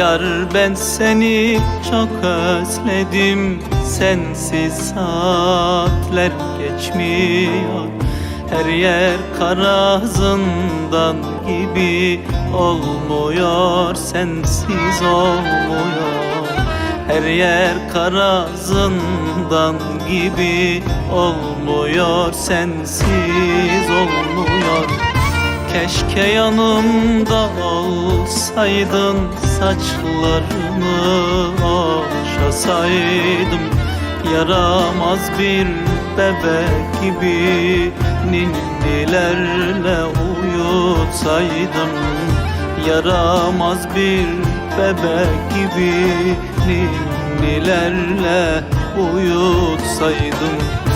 Yar ben seni çok özledim. Sensiz saatler geçmiyor. Her yer kara zindan gibi Olmuyor. Sensiz olmuyor. Her yer kara zindan gibi Olmuyor. Sensiz olmuyor. Keşke yanımda olsaydın Saçlarını okşasaydım Yaramaz bir bebek gibi Ninnilerle uyutsaydım Yaramaz bir bebek gibi Ninnilerle uyutsaydım